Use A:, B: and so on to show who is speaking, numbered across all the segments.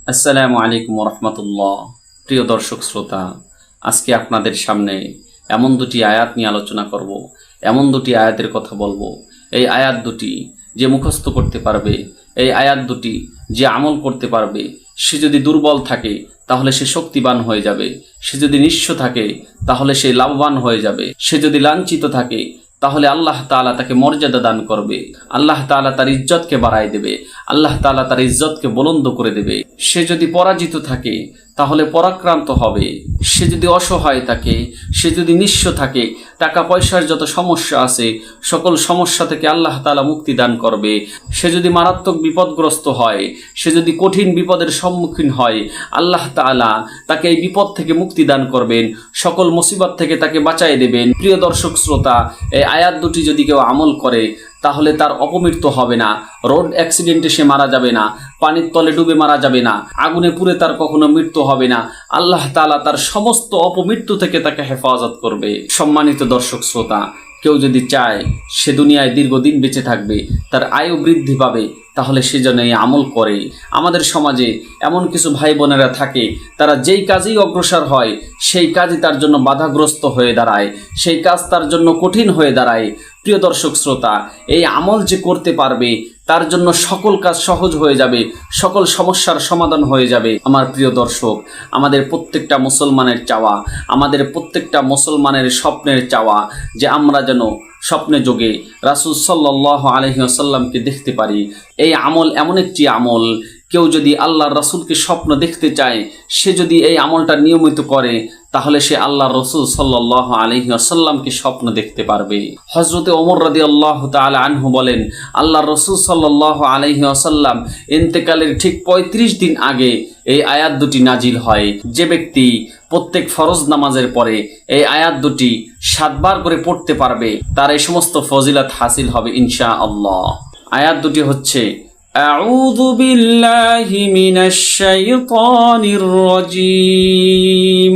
A: আসসালামু আলাইকুম রহমতুল্লাহ প্রিয় দর্শক শ্রোতা, আজকে আপনাদের সামনে এমন দুটি আয়াত নিয়ে আলোচনা করব, এমন দুটি আয়াতের কথা বলব। এই আয়াত দুটি যে মুখস্থ করতে পারবে, এই আয়াত দুটি যে আমল করতে পারবে, সে যদি দুর্বল থাকে, তাহলে সে শক্তিবান হয়ে যাবে। সে যদি নিঃস্ব থাকে, তাহলে সে লাভবান হয়ে যাবে। সে যদি লাঞ্ছিত থাকে, তাহলে আল্লাহ তাআলা তাকে মর্যাদা দান করবে। আল্লাহ তাআলা তার ইজ্জতকে বাড়ায় দেবে। আল্লাহ তাআলা তার ইজ্জতকে বলন্দ করে দেবে। সে যদি পরাজিত থাকে, তাহলে পরাক্রান্ত হবে। সে যদি অসহায় থাকে, সে যদি নিঃস্ব থাকে টাকা পয়সার যত সমস্যা আছে, সকল সমস্যা থেকে আল্লাহ তাআলা মুক্তি দান করবে। সে যদি মারাত্মক বিপদগ্রস্ত হয়, সে যদি কঠিন বিপদের সম্মুখীন হয়, আল্লাহ তাআলা তাকে এই বিপদ থেকে মুক্তি দান করবেন। সকল মুসিবত থেকে তাকে বাঁচাই দেবেন। প্রিয় দর্শক, শ্রোতা, এই আয়াত দুটি যদি কেউ আমল করে তাহলে তার অপমৃত্যু হবে না। রোড অ্যাক্সিডেন্টে সে মারা যাবে না। পানির তলে ডুবে মারা যাবে না। আগুনে পুড়ে তার কখনো মৃত্যু হবে না। আল্লাহ তালা তার সমস্ত অপমৃত্যু থেকে তাকে হেফাজত করবে। সম্মানিত দর্শক, শ্রোতা কেউ যদি চায় সে দুনিয়ায় দীর্ঘদিন বেঁচে থাকবে, তার আয়ু বৃদ্ধি পাবে, তাহলে সে যেন এই আমল করে। আমাদের সমাজে এমন কিছু ভাই বোনেরা থাকে, তারা যেই কাজেই অগ্রসর হয়, সেই কাজই তার জন্য বাধাগ্রস্ত হয়ে দাঁড়ায়, সেই কাজ তার জন্য কঠিন হয়ে দাঁড়ায়। প্রিয় দর্শক, শ্রোতা, এই আমল যে করতে পারবে তার জন্য সকল কাজ সহজ হয়ে যাবে, সকল সমস্যার সমাধান হয়ে যাবে। আমার প্রিয় দর্শক, আমাদের প্রত্যেকটা মুসলমানের চাওয়া, আমাদের প্রত্যেকটা মুসলমানের স্বপ্নের চাওয়া যে আমরা যেন স্বপ্নে যোগে রাসুল সাল্লাহ আলহিহাসাল্লামকে দেখতে পারি। এই আমল এমন একটি আমল, কেউ যদি আল্লাহর রাসুলকে স্বপ্ন দেখতে চায়, সে যদি এই আমলটা নিয়মিত করে তাহলে সে আল্লাহ রসুল সাল্লাহ আলহি আসাল্লামকে স্বপ্ন দেখতে পারবে হজরতে ওমর রাদি আল্লাহ তালা আনহু বলেন আল্লাহ রসুল সাল্লাহ আলহি আসাল্লাম ইন্তেকালের ঠিক ৩৫ দিন আগে এই আয়াত দুটি নাজিল হয় যে ব্যক্তি প্রত্যেক ফরজ নামাজের পরে এই আয়াত দুটি সাতবার করে পড়তে পারবে তার এই সমস্ত ফজিলত হাসিল হবে ইনশা আল্লাহ আয়াত দুটি হচ্ছে أعوذ بالله من الشيطان الرجيم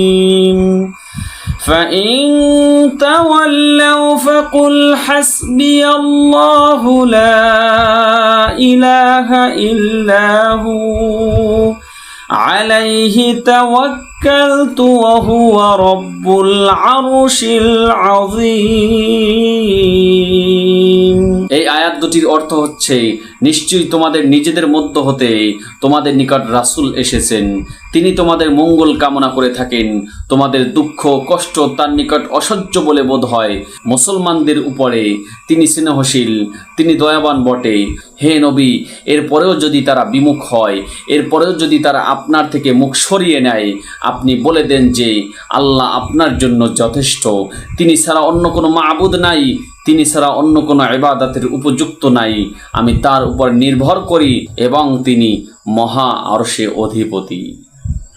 A: فإن تولوا فقل حسبي الله لا إله إلا هو عليه توكلت وهو رب العرش العظيم এই আয়াত দুটির অর্থ হচ্ছে নিশ্চয়ই তোমাদের নিজেদের মধ্য হতে তোমাদের নিকট রাসূল এসেছেন। তিনি তোমাদের মঙ্গল কামনা করে থাকেন। তোমাদের দুঃখ, কষ্ট তার নিকট অসহ্য বলে বোধ হয়। মুসলমানদের উপরে তিনি স্নেহশীল, তিনি দয়াবান বটে। হে নবী, এরপরেও যদি তারা বিমুখ হয়, এরপরেও যদি তারা আপনার থেকে মুখ সরিয়ে নেয়, আপনি বলে দেন যে আল্লাহ আপনার জন্য যথেষ্ট। তিনি ছাড়া অন্য কোনো মাবুদ নাই, তিনি ছাড়া অন্য কোনো ইবাদতের উপযুক্ত নাই। আমি তার উপর নির্ভর করি এবং তিনি মহা আরশে অধিপতি।